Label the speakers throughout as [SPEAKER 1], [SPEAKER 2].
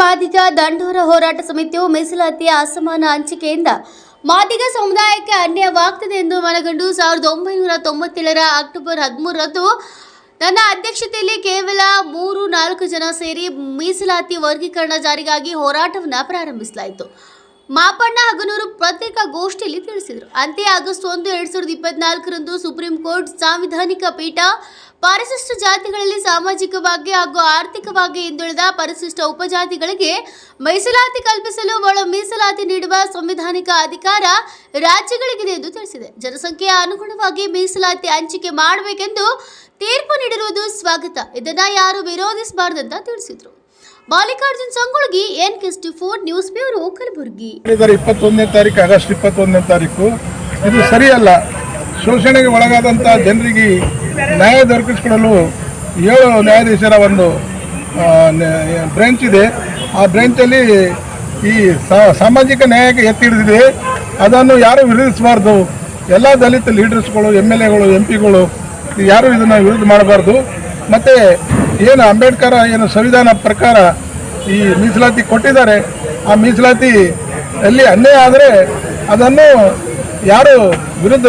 [SPEAKER 1] ಮಾದಿಗ ದಂಡೋರ ಹೋರಾಟ ಸಮಿತಿಯು ಮೀಸಲಾತಿಯ ಅಸಮಾನ ಹಂಚಿಕೆಯಿಂದ ಮಾದಿಗ ಸಮುದಾಯಕ್ಕೆ ಅನ್ಯಾಯವಾಗ್ತದೆ ಎಂದು ಮನಗಂಡು ಸಾವಿರದ ಒಂಬೈನೂರ ತೊಂಬತ್ತೇಳರ ಅಕ್ಟೋಬರ್ ಹದಿಮೂರರಂದು ನನ್ನ ಅಧ್ಯಕ್ಷತೆಯಲ್ಲಿ ಕೇವಲ ಮೂರು ನಾಲ್ಕು ಜನ ಸೇರಿ ಮೀಸಲಾತಿ ವರ್ಗೀಕರಣ ಜಾರಿಗಾಗಿ ಹೋರಾಟವನ್ನು ಪ್ರಾರಂಭಿಸಲಾಯಿತು. ಮಾಪಣ್ಣ ಹಗನೂರು ಪತ್ರಿಕಾಗೋಷ್ಠಿಯಲ್ಲಿ ತಿಳಿಸಿದರು. ಅಂತೆ ಆಗಸ್ಟ್ ಒಂದು, ಎರಡ್ ಸಾವಿರದ ಇಪ್ಪತ್ನಾಲ್ಕರಂದು ಸುಪ್ರೀಂ ಕೋರ್ಟ್ ಸಾಂವಿಧಾನಿಕ ಪೀಠ ಪರಿಶಿಷ್ಟ ಜಾತಿಗಳಲ್ಲಿ ಸಾಮಾಜಿಕವಾಗಿ ಹಾಗೂ ಆರ್ಥಿಕವಾಗಿ ಹಿಂದುಳಿದ ಪರಿಶಿಷ್ಟ ಉಪಜಾತಿಗಳಿಗೆ ಮೀಸಲಾತಿ ಕಲ್ಪಿಸಲು ಒಳ ಮೀಸಲಾತಿ ನೀಡುವ ಸಂವಿಧಾನಿಕ ಅಧಿಕಾರ ರಾಜ್ಯಗಳಿಗಿದೆ ಎಂದು ತಿಳಿಸಿದೆ. ಜನಸಂಖ್ಯೆಯ ಅನುಗುಣವಾಗಿ ಮೀಸಲಾತಿ ಹಂಚಿಕೆ ಮಾಡಬೇಕೆಂದು ತೀರ್ಪು ನೀಡಿರುವುದು ಸ್ವಾಗತ. ಇದನ್ನ ಯಾರು ಅಂತ ತಿಳಿಸಿದರು. ಮಾಲಿಕಾರ್ಜುನ್ ಸಂಗೊಳ್ಗಿ ಎನ್ ಕಿಸ್ಟಿ ಫೋರ್ ನ್ಯೂಸ್ ಬ್ಯೂರೋ, ಕಲಬುರಗಿ.
[SPEAKER 2] ಇಪ್ಪತ್ತೊಂದನೇ ತಾರೀಕು, ಆಗಸ್ಟ್ ಇಪ್ಪತ್ತೊಂದನೇ ತಾರೀಕು, ಇದು ಸರಿಯಲ್ಲ. ಶೋಷಣೆಗೆ ಒಳಗಾದಂಥ ಜನರಿಗೆ ನ್ಯಾಯ ದೊರಕಿಸಿಕೊಡಲು ಏಳು ನ್ಯಾಯಾಧೀಶರ ಒಂದು ಬ್ರಾಂಚ್ ಇದೆ. ಆ ಬ್ರಾಂಚಲ್ಲಿ ಈ ಸಾಮಾಜಿಕ ನ್ಯಾಯಕ್ಕೆ ಎತ್ತಿ ಹಿಡಿದಿದೆ. ಅದನ್ನು ಯಾರು ವಿರೋಧಿಸಬಾರ್ದು? ಎಲ್ಲ ದಲಿತ ಲೀಡರ್ಸ್ಗಳು, ಎಂ ಎಲ್ ಎಗಳು, ಎಂ ಪಿಗಳು ಯಾರು ಇದನ್ನು ವಿರೋಧ ಮಾಡಬಾರ್ದು? ಮತ್ತು ಏನು ಅಂಬೇಡ್ಕರ್ ಏನು ಸಂವಿಧಾನ ಪ್ರಕಾರ ಈ ಮೀಸಲಾತಿ ಕೊಟ್ಟಿದ್ದಾರೆ, ಆ ಮೀಸಲಾತಿ ಅಲ್ಲಿ ಅನ್ಯಾಯ ಆದರೆ ಅದನ್ನು ಯಾರು ವಿರುದ್ಧ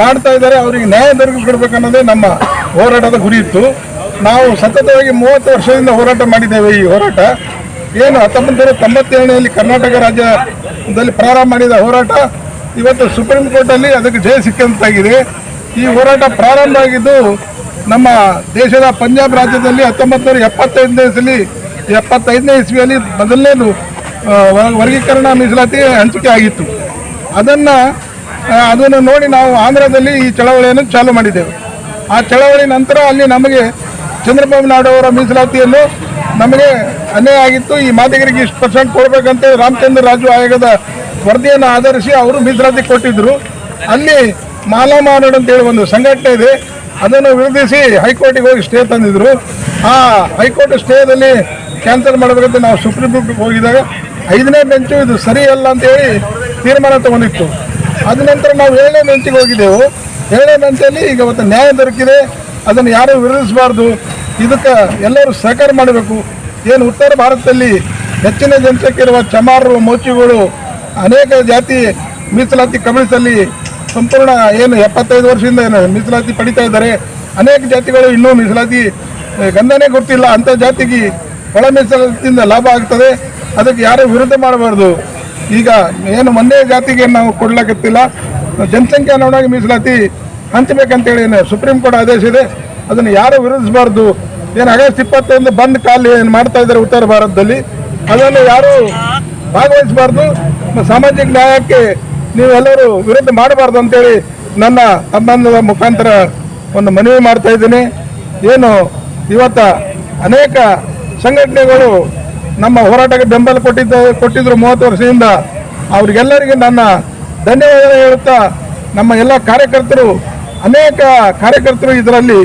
[SPEAKER 2] ಮಾಡ್ತಾ ಇದ್ದಾರೆ, ಅವರಿಗೆ ನ್ಯಾಯ ದೊರಕಿಸ್ಕೊಡ್ಬೇಕನ್ನೋದೇ ನಮ್ಮ ಹೋರಾಟದ ಗುರಿ ಇತ್ತು ನಾವು ಸತತವಾಗಿ ಮೂವತ್ತು ವರ್ಷದಿಂದ ಹೋರಾಟ ಮಾಡಿದ್ದೇವೆ ಈ ಹೋರಾಟ. ಏನು ಹತ್ತೊಂಬತ್ತು ನೂರ ತೊಂಬತ್ತೇಳನಲ್ಲಿ ಕರ್ನಾಟಕ ರಾಜ್ಯದಲ್ಲಿ ಪ್ರಾರಂಭ ಮಾಡಿದ ಹೋರಾಟ, ಇವತ್ತು ಸುಪ್ರೀಂ ಕೋರ್ಟಲ್ಲಿ ಅದಕ್ಕೆ ಜಯ ಸಿಕ್ಕಂತಾಗಿದೆ. ಈ ಹೋರಾಟ ಪ್ರಾರಂಭ ಆಗಿದ್ದು ನಮ್ಮ ದೇಶದ ಪಂಜಾಬ್ ರಾಜ್ಯದಲ್ಲಿ ಹತ್ತೊಂಬತ್ತು ಎಪ್ಪತ್ತೈದನೇ ಇಸಲಿ ಎಪ್ಪತ್ತೈದನೇ ಇಸ್ವಿಯಲ್ಲಿ ಮೊದಲನೇದು ವರ್ಗೀಕರಣ ಮೀಸಲಾತಿ ಹಂಚಿಕೆ ಆಗಿತ್ತು. ಅದನ್ನು ಅದನ್ನು ನೋಡಿ ನಾವು ಆಂಧ್ರದಲ್ಲಿ ಈ ಚಳವಳಿಯನ್ನು ಚಾಲೂ ಮಾಡಿದ್ದೇವೆ. ಆ ಚಳವಳಿ ನಂತರ ಅಲ್ಲಿ ನಮಗೆ ಚಂದ್ರಬಾಬು ನಾಯ್ಡು ಅವರ ಮೀಸಲಾತಿಯನ್ನು ನಮಗೆ ಅನ್ಯಾಯ ಆಗಿತ್ತು. ಈ ಮಾದಿಗರಿಗೆ ಇಷ್ಟು ಪರ್ಸೆಂಟ್ ಕೊಡಬೇಕಂತ ರಾಮಚಂದ್ರ ರಾಜು ಆಯೋಗದ ವರದಿಯನ್ನು ಆಧರಿಸಿ ಅವರು ಮೀಸಲಾತಿ ಕೊಟ್ಟಿದ್ದರು. ಅಲ್ಲಿ ಮಾಲಾಮಾನಡ್ ಅಂತೇಳಿ ಒಂದು ಸಂಘಟನೆ ಇದೆ. ಅದನ್ನು ವಿರೋಧಿಸಿ ಹೈಕೋರ್ಟಿಗೆ ಹೋಗಿ ಸ್ಟೇ ತಂದಿದ್ರು. ಆ ಹೈಕೋರ್ಟ್ ಸ್ಟೇದಲ್ಲಿ ಕ್ಯಾನ್ಸಲ್ ಮಾಡಬೇಕಂತ ನಾವು ಸುಪ್ರೀಂ ಕೋರ್ಟ್ಗೆ ಹೋಗಿದಾಗ ಐದನೇ ಬೆಂಚು ಇದು ಸರಿಯಲ್ಲ ಅಂತೇಳಿ ತೀರ್ಮಾನ ತಗೊಂಡಿತ್ತು. ಅದ ನಂತರ ನಾವು ಏಳನೇ ಬೆಂಚಿಗೆ ಹೋಗಿದ್ದೆವು. ಏಳನೇ ಬೆಂಚಲ್ಲಿ ಈಗ ಇವತ್ತು ನ್ಯಾಯ ದೊರಕಿದೆ. ಅದನ್ನು ಯಾರೂ ವಿರೋಧಿಸಬಾರ್ದು. ಇದಕ್ಕೆ ಎಲ್ಲರೂ ಸಹಕಾರ ಮಾಡಬೇಕು. ಏನು ಉತ್ತರ ಭಾರತದಲ್ಲಿ ಹೆಚ್ಚಿನ ಜನಸಂಖ್ಯೆ ಇರುವ ಚಮಾರರು ಮೋಚಿಗಳು ಅನೇಕ ಜಾತಿ ಮೀಸಲಾತಿ ಕಮಿಟಿಸಲ್ಲಿ ಸಂಪೂರ್ಣ ಏನು ಎಪ್ಪತ್ತೈದು ವರ್ಷದಿಂದ ಏನು ಮೀಸಲಾತಿ ಪಡಿತಾ ಇದ್ದಾರೆ. ಅನೇಕ ಜಾತಿಗಳು ಇನ್ನೂ ಮೀಸಲಾತಿ ಗಂಧನೇ ಗೊತ್ತಿಲ್ಲ ಅಂಥ ಜಾತಿಗೆ ಒಳ ಮೀಸಲಾತಿಯಿಂದ ಲಾಭ ಆಗ್ತದೆ. ಅದಕ್ಕೆ ಯಾರೂ ವಿರುದ್ಧ ಮಾಡಬಾರ್ದು. ಈಗ ಏನು ಒಂದೇ ಜಾತಿಗೆ ನಾವು ಕೊಡ್ಲಕತ್ತಿಲ್ಲ. ಜನಸಂಖ್ಯೆ ಅನುಗುಣವಾಗಿ ಮೀಸಲಾತಿ ಹಂಚಬೇಕಂತೇಳಿ ಏನು ಸುಪ್ರೀಂ ಕೋರ್ಟ್ ಆದೇಶ ಇದೆ. ಅದನ್ನು ಯಾರು ವಿರೋಧಿಸಬಾರ್ದು. ಏನು ಆಗಸ್ಟ್ ಇಪ್ಪತ್ತೊಂದು ಬಂದ್ ಕಾಲ್ ಏನು ಮಾಡ್ತಾ ಇದ್ದಾರೆ ಉತ್ತರ ಭಾರತದಲ್ಲಿ. ಅದನ್ನು ಯಾರು ಭಾಗವಹಿಸಬಾರ್ದು. ಸಾಮಾಜಿಕ ನ್ಯಾಯಕ್ಕೆ ನೀವೆಲ್ಲರೂ ವಿರೋಧ ಮಾಡಬಾರ್ದು ಅಂತೇಳಿ ನನ್ನ ಸಂಬಂಧದ ಮುಖಾಂತರ ಒಂದು ಮನವಿ ಮಾಡ್ತಾ ಇದ್ದೀನಿ. ಏನು ಇವತ್ತ ಅನೇಕ ಸಂಘಟನೆಗಳು ನಮ್ಮ ಹೋರಾಟಕ್ಕೆ ಬೆಂಬಲ ಕೊಟ್ಟಿದ್ದ ಕೊಟ್ಟಿದ್ರು ಮೂವತ್ತು ವರ್ಷದಿಂದ. ಅವ್ರಿಗೆಲ್ಲರಿಗೆ ನನ್ನ ಧನ್ಯವಾದ ಹೇಳುತ್ತಾ ನಮ್ಮ ಎಲ್ಲ ಕಾರ್ಯಕರ್ತರು, ಅನೇಕ ಕಾರ್ಯಕರ್ತರು ಇದರಲ್ಲಿ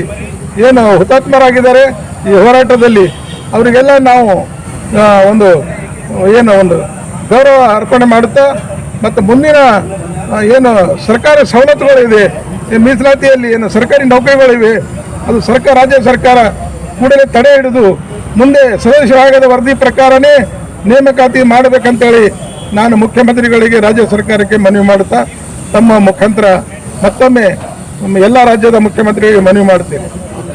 [SPEAKER 2] ಏನು ಹುತಾತ್ಮರಾಗಿದ್ದಾರೆ. ಈ ಹೋರಾಟದಲ್ಲಿ ಅವರಿಗೆಲ್ಲ ನಾವು ಒಂದು, ಏನು, ಒಂದು ಗೌರವ ಅರ್ಪಣೆ ಮಾಡುತ್ತಾ ಮತ್ತು ಮುಂದಿನ ಏನು ಸರ್ಕಾರಿ ಸವಲತ್ತುಗಳಿದೆ ಮೀಸಲಾತಿಯಲ್ಲಿ ಏನು ಸರ್ಕಾರಿ ನೌಕರಿಗಳಿವೆ, ಅದು ಸರ್ಕಾರ, ರಾಜ್ಯ ಸರ್ಕಾರ ಕೂಡಲೇ ತಡೆ ಹಿಡಿದು ಮುಂದೆ ಸದಸ್ಯ ಆಯೋಗದ ವರದಿ ಪ್ರಕಾರನೇ ನೇಮಕಾತಿ ಮಾಡಬೇಕಂತೇಳಿ ನಾನು ಮುಖ್ಯಮಂತ್ರಿಗಳಿಗೆ, ರಾಜ್ಯ ಸರ್ಕಾರಕ್ಕೆ ಮನವಿ ಮಾಡುತ್ತಾ, ತಮ್ಮ ಮುಖಾಂತರ ಮತ್ತೊಮ್ಮೆ ಎಲ್ಲ ರಾಜ್ಯದ ಮುಖ್ಯಮಂತ್ರಿಗಳಿಗೆ ಮನವಿ ಮಾಡುತ್ತೇನೆ.